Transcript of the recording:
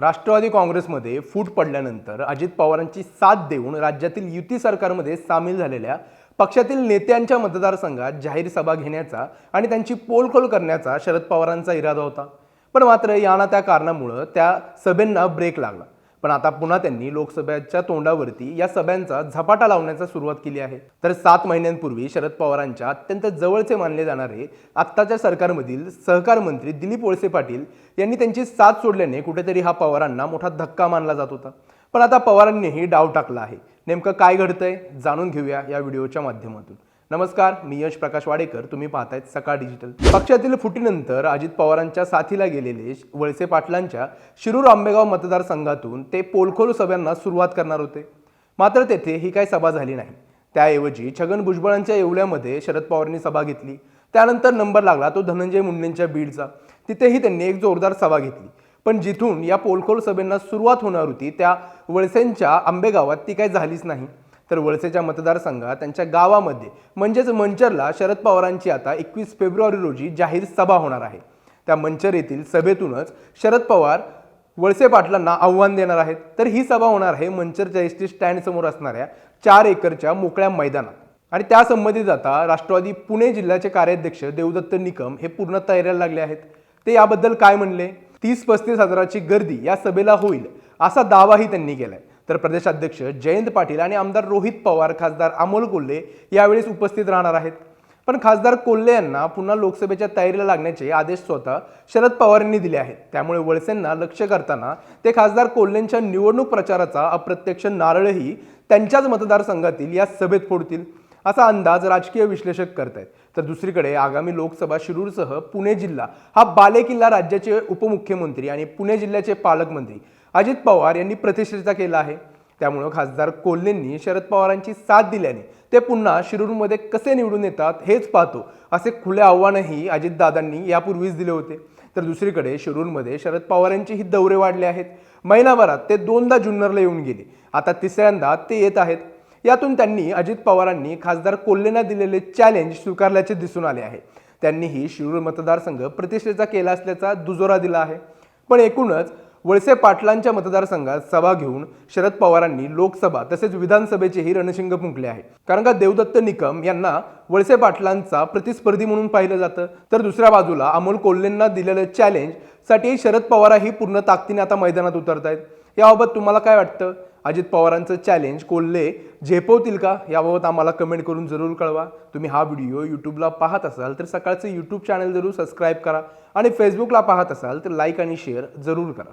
राष्ट्रवादी काँग्रेसमध्ये फूट पडल्यानंतर अजित पवारांची साथ देऊन राज्यातील युती सरकारमध्ये सामील झालेल्या पक्षातील नेत्यांच्या मतदारसंघात जाहीर सभा घेण्याचा आणि त्यांची पोलखोल करण्याचा शरद पवारांचा इरादा होता. पण मात्र या ना त्या कारणामुळं त्या सभेंना ब्रेक लागला. पण आता पुन्हा त्यांनी लोकसभेच्या तोंडावरती या सभ्यांचा झपाटा लावण्याचा सुरुवात केली आहे. तर सात महिन्यांपूर्वी शरद पवारांच्या अत्यंत जवळचे मानले जाणारे आत्ताच्या सरकारमधील सहकार मंत्री दिलीप वळसे पाटील यांनी त्यांची साथ सोडल्याने कुठेतरी हा पवारांना मोठा धक्का मानला जात होता. पण आता पवारांनीही डाव टाकला आहे. नेमकं काय घडतंय जाणून घेऊया या व्हिडिओच्या माध्यमातून. नमस्कार मी यश प्रकाश वाडेकर. तुम्ही पाहतायत सकाळ डिजिटल. पक्षातील फुटीनंतर अजित पवारांच्या साथीला गेलेले वळसे पाटलांच्या शिरूर आंबेगाव मतदारसंघातून ते पोलखोल सभ्यांना सुरुवात करणार होते. मात्र तेथे ही काही सभा झाली नाही. त्याऐवजी छगन भुजबळांच्या येवल्यामध्ये शरद पवारांनी सभा घेतली. त्यानंतर नंबर लागला तो धनंजय मुंडेंच्या बीडचा. तिथेही त्यांनी एक जोरदार सभा घेतली. पण जिथून या पोलखोल सभेंना सुरुवात होणार होती त्या वळसेंच्या आंबेगावात ती काही झालीच नाही. तर वळसेच्या मतदारसंघात त्यांच्या गावामध्ये म्हणजेच मंचरला शरद पवारांची आता एकवीस फेब्रुवारी रोजी जाहीर सभा होणार आहे. त्या मंचर येथील सभेतूनच शरद पवार वळसे पाटलांना आव्हान देणार आहेत. तर ही सभा होणार आहे मंचरच्या एस टी स्टँड समोर असणाऱ्या चार एकरच्या मोकळ्या मैदानात. आणि त्या संबंधित आता राष्ट्रवादी पुणे जिल्ह्याचे कार्याध्यक्ष देवदत्त निकम हे पूर्ण तयारीला लागले आहेत. ते याबद्दल काय म्हणले? तीस पस्तीस हजाराची गर्दी या सभेला होईल असा दावाही त्यांनी केलाय. तर प्रदेशाध्यक्ष जयंत पाटील आणि आमदार रोहित पवार खासदार अमोल कोल्हे यावेळेस उपस्थित राहणार आहेत. पण खासदार कोल्हे यांना पुन्हा लोकसभेच्या तयारीला लागण्याचे आदेश स्वतः शरद पवार यांनी दिले आहेत. त्यामुळे वळसेंना लक्ष करताना ते खासदार कोल्हेंच्या निवडणूक प्रचाराचा अप्रत्यक्ष नारळही त्यांच्याच मतदारसंघातील या सभेत फोडतील असा अंदाज राजकीय विश्लेषक करत आहेत तर दुसरीकडे आगामी लोकसभा शिरूरसह पुणे जिल्हा हा बालेकिल्ला राज्याचे उपमुख्यमंत्री आणि पुणे जिल्ह्याचे पालकमंत्री अजित पवार यांनी प्रतिष्ठेचा केला आहे. त्यामुळं खासदार कोल्हेंनी शरद पवारांची साथ दिल्याने ते पुन्हा शिरूरमध्ये कसे निवडून येतात हेच पाहतो असे खुले आव्हानही अजितदादांनी यापूर्वीच दिले होते. तर दुसरीकडे शिरूरमध्ये शरद पवार दौरे वाढले आहेत. महिनाभरात ते दोनदा जुन्नरला येऊन गेले. आता तिसऱ्यांदा ते येत आहेत. यातून त्यांनी अजित पवारांनी खासदार कोल्हेंना दिलेले चॅलेंज स्वीकारल्याचे दिसून आले आहे. त्यांनीही शिरूर मतदारसंघ प्रतिष्ठेचा केला असल्याचा दुजोरा दिला आहे. पण एकूणच वळसे पाटलांच्या मतदारसंघात सभा घेऊन शरद पवारांनी लोकसभा तसेच विधानसभेचेही रणशिंग फुंकले आहे कारण का देवदत्त निकम यांना वळसे पाटलांचा प्रतिस्पर्धी म्हणून पाहिलं जातं. तर दुसऱ्या बाजूला अमोल कोल्हेंना दिलेलं चॅलेंजसाठी शरद पवारही पूर्ण ताकदीने आता मैदानात उतरत आहेत याबाबत तुम्हाला काय वाटतं? अजित पवारांचं चॅलेंज कोल्हे झेपवतील का? याबाबत आम्हाला कमेंट करून जरूर कळवा. तुम्ही हा व्हिडिओ यूट्यूबला पाहत असाल तर सकाळचं यूट्यूब चॅनल जरूर सबस्क्राईब करा. आणि फेसबुकला पाहत असाल तर लाईक आणि शेअर जरूर करा.